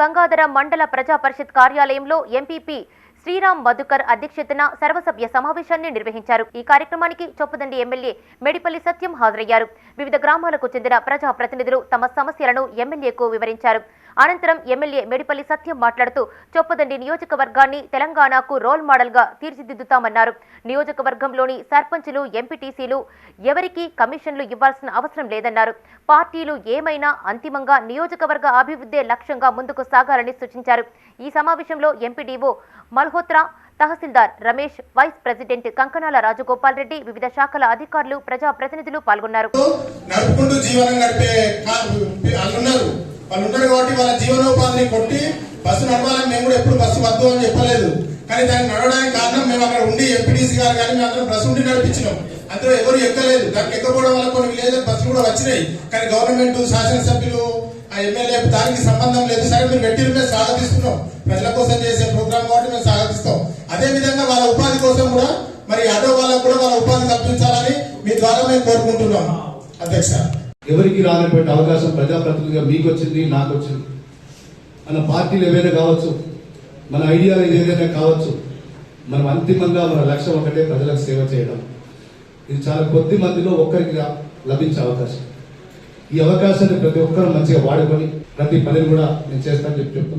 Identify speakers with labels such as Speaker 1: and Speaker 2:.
Speaker 1: గంగాధర మండల ప్రజా పరిషత్ కార్యాలయంలో ఎంపీపీ శ్రీరామ్ మధుకర్ అధ్యక్షతన సర్వసభ్య సమావేశాన్ని నిర్వహించారు. ఈ కార్యక్రమానికి చొప్పదండి ఎమ్మెల్యే మేడిపల్లి సత్యం హాజరయ్యారు. వివిధ గ్రామాలకు చెందిన ప్రజా ప్రతినిధులు తమ సమస్యలను ఎమ్మెల్యేకు వివరించారు. అనంతరం ఎమ్మెల్యే మేడిపల్లి సత్యం మాట్లాడుతూ చొప్పదండి నియోజకవర్గాన్ని తెలంగాణకు రోల్ మోడల్గా తీర్చిదిద్దుతామన్నారు. నియోజకవర్గంలోని సర్పంచులు ఎంపీటీసీలు ఎవరికీ కమిషన్లు ఇవ్వాల్సిన అవసరం లేదన్నారు. పార్టీలు ఏమైనా అంతిమంగా నియోజకవర్గ అభివృద్ధే లక్ష్యంగా ముందుకు సాగాలని సూచించారు. ఈ సమావేశంలో MPDO Malhotra tahsildar Ramesh vice president Kankanala Rajagopal Reddy వివిధ శాఖల అధికారులు ప్రజా ప్రతినిధులు పాల్గొన్నారు
Speaker 2: వాళ్ళు వాళ్ళు ఉన్నారు కాబట్టి వాళ్ళ జీవనోపాధిని కొట్టి బస్సు నడవాలని మేము కూడా ఎప్పుడు బస్సు వద్దు అని చెప్పలేదు. కానీ దాన్ని నడవడానికి కారణం మేము అక్కడ ఉండి ఎంపీటీసీ గారు కానీ మేము అందరం బస్సు ఉండి నడిపించినాం. అందులో ఎవరు ఎక్కలేదు. దానికి ఎక్కకపోవడం వల్ల కొన్ని విలేజ్ బస్సులు కూడా వచ్చినాయి. కానీ గవర్నమెంట్ శాసనసభ్యులు ఆ ఎమ్మెల్యే దానికి సంబంధం లేదు. సరే మీరు పెట్టిన మేము స్వాగతిస్తున్నాం. ప్రజల కోసం చేసే ప్రోగ్రామ్ కాబట్టి మేము స్వాగతిస్తాం. అదే విధంగా వాళ్ళ ఉపాధి కోసం కూడా మరి ఆటో వాళ్ళకు కూడా వాళ్ళ ఉపాధి కల్పించాలని మీ ద్వారా మేము కోరుకుంటున్నాం. అధ్యక్ష.
Speaker 3: ఎవరికి రానటువంటి అవకాశం ప్రజాప్రతినిధిగా మీకు వచ్చింది నాకు వచ్చింది మన పార్టీలు ఏవైనా కావచ్చు మన ఐడియాలు ఏదైనా కావచ్చు మనం అంతిమంగా మన లక్ష్యం ఒకటే ప్రజలకు సేవ చేయడం. ఇది చాలా కొద్ది మందిలో ఒక్కరికి రా- లభించే అవకాశం. ఈ అవకాశాన్ని ప్రతి ఒక్కరూ మంచిగా వాడుకొని ప్రతి పనిని కూడా నేను చేస్తానని చెప్పి చెప్తున్నాను